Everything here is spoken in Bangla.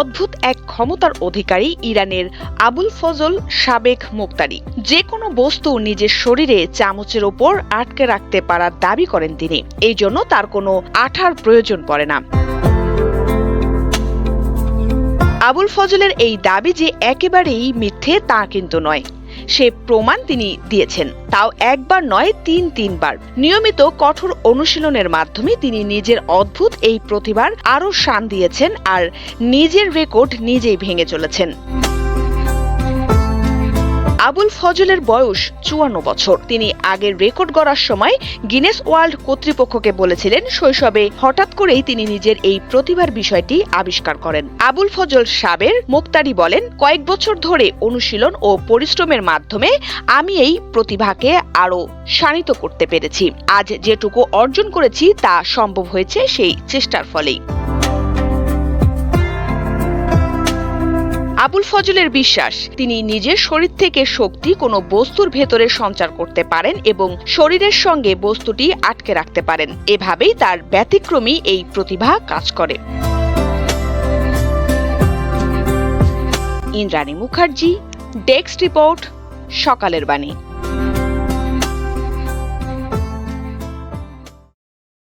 অদ্ভুত এক ক্ষমতার অধিকারী ইরানের আবুল ফজল সাবেক মুক্তারি। যে কোনো বস্তু নিজের শরীরে চামচের ওপর আটকে রাখতে পারার দাবি করেন তিনি। এই জন্য তার কোনো আঠার প্রয়োজন পড়ে না। আবুল ফজলের এই দাবি যে একেবারেই মিথ্যে তা কিন্তু নয়। সে প্রমাণ তিনি দিয়েছেন। তাও একবার নয়, তিন, তিনবার। নিয়মিত কঠোর অনুশীলনের মাধ্যমে তিনি নিজের অদ্ভুত এই প্রতিভার আরও শান দিয়েছেন আর নিজের রেকর্ড নিজেই ভেঙে চলেছেন। আবুল ফজলের বয়স চুয়ান্ন বছর। তিনি আগের রেকর্ড গড়ার সময় গিনেস ওয়ার্ল্ড কর্তৃপক্ষকে বলেছিলেন, শৈশবে হঠাৎ করেই তিনি নিজের এই প্রতিভার বিষয়টি আবিষ্কার করেন। আবুল ফজল সাবের মুক্তারি বলেন, কয়েক বছর ধরে অনুশীলন ও পরিশ্রমের মাধ্যমে আমি এই প্রতিভাকে আরও শানিত করতে পেরেছি। আজ যেটুকু অর্জন করেছি তা সম্ভব হয়েছে সেই চেষ্টার ফলেই। আবুল ফজলের বিশ্বাস, তিনি নিজের শরীর থেকে শক্তি কোনো বস্তুর ভেতরে সঞ্চার করতে পারেন এবং শরীরের সঙ্গে বস্তুটি আটকে রাখতে পারেন। এভাবেই তার ব্যতিক্রমী এই প্রতিভা কাজ করে। ইন্দ্রাণী মুখার্জি, ডেস্ক রিপোর্ট, সকালের বাণী।